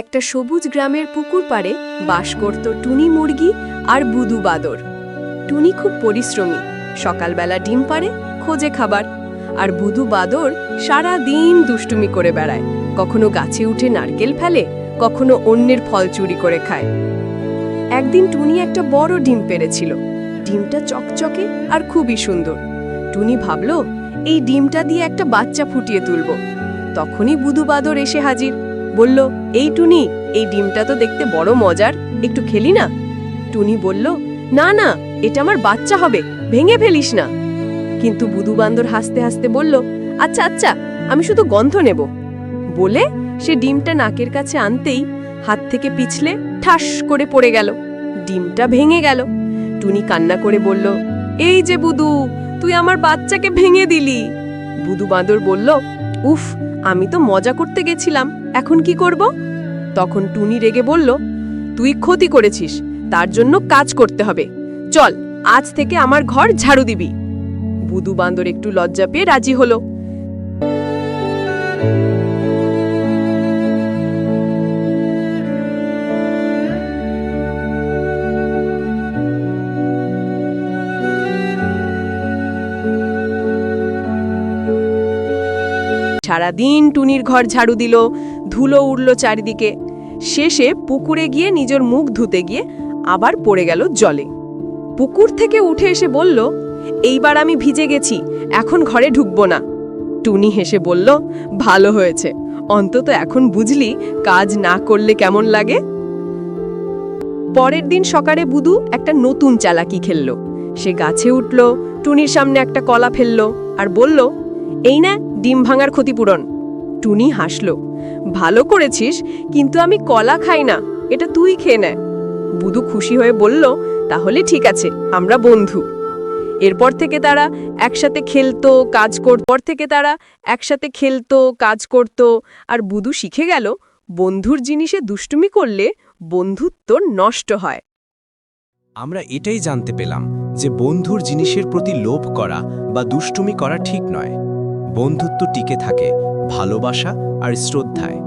একটা সবুজ গ্রামের পুকুর পাড়ে বাস করত টুনি মুরগি আর বুদু বাদর। টুনি খুব পরিশ্রমী। সকালবেলা ডিম পাড়ে, খোঁজে খাবার। আর বুদু বাদর সারা দিন দুষ্টুমি করে বেড়ায়। কখনো গাছে উঠে নারকেল ফেলে, কখনো অন্যের ফল চুরি করে খায়। একদিন টুনি একটা বড় ডিম পেরেছিল ডিমটা চকচকে আর খুবই সুন্দর। টুনি ভাবল, এই ডিমটা দিয়ে একটা বাচ্চা ফুটিয়ে তুলব। তখনই বুদু বাদর এসে হাজির। বলল, এই টুনি, এই ডিমটা তো দেখতে বড় মজার, একটু খেলি না? টুনি বলল, না না, এটা আমার বাচ্চা হবে, ভেঙে ফেলিস না। কিন্তু বুদু বান্দর হাসতে হাসতে বলল আচ্ছা আচ্ছা আমি শুধু গন্ধ নেব। বলে সে ডিমটা নাকের কাছে আনতেই হাত থেকে পিছলে ঠাস করে পড়ে গেল, ডিমটা ভেঙে গেল। টুনি কান্না করে বলল, এই যে বুদু, তুই আমার বাচ্চাকে ভেঙে দিলি। বুদু বাঁদর বলল উফ, আমি তো মজা করতে গেছিলাম, এখন কি করব? তখন টুনি রেগে বলল, তুই ক্ষতি করেছিস, তার জন্য কাজ করতে হবে। চল, আজ থেকে আমার ঘর ঝাড়ু দিবি। বুধু বান্দর একটু লজ্জা পেয়ে রাজি হলো। সারাদিন টুনির ঘর ঝাড়ু দিল, ধুলো উড়ল চারিদিকে। শেষে পুকুরে গিয়ে নিজের মুখ ধুতে গিয়ে আবার পড়ে গেল জলে। পুকুর থেকে উঠে এসে বলল, এইবার আমি ভিজে গেছি, এখন ঘরে ঢুকবো না। টুনি হেসে বলল, ভালো হয়েছে, অন্তত এখন বুঝলি কাজ না করলে কেমন লাগে? পরের দিন সকালে বুদু একটা নতুন চালাকি খেলল। সে গাছে উঠল, টুনির সামনে একটা কলা ফেলল আর বলল এই না, ডিম ভাঙার ক্ষতিপূরণ। টুনি হাসল। ভালো করেছিস, কিন্তু আমি কলা খাই না, এটা তুই খেয়ে নে। বুদু খুশি হয়ে বলল, তাহলে ঠিক আছে, আমরা বন্ধু। এরপর থেকে তারা একসাথে খেলতো, কাজ পর থেকে তারা একসাথে খেলতো, কাজ করত, আর বুদু শিখে গেল, বন্ধুর জিনিসে দুষ্টুমি করলে বন্ধুত্ব নষ্ট হয়। আমরা এটাই জানতে পেলাম যে বন্ধুর জিনিসের প্রতি লোভ করা বা দুষ্টুমি করা ঠিক নয়। বন্ধুত্ব টিকে থাকে ভালোবাসা আর শ্রদ্ধায়।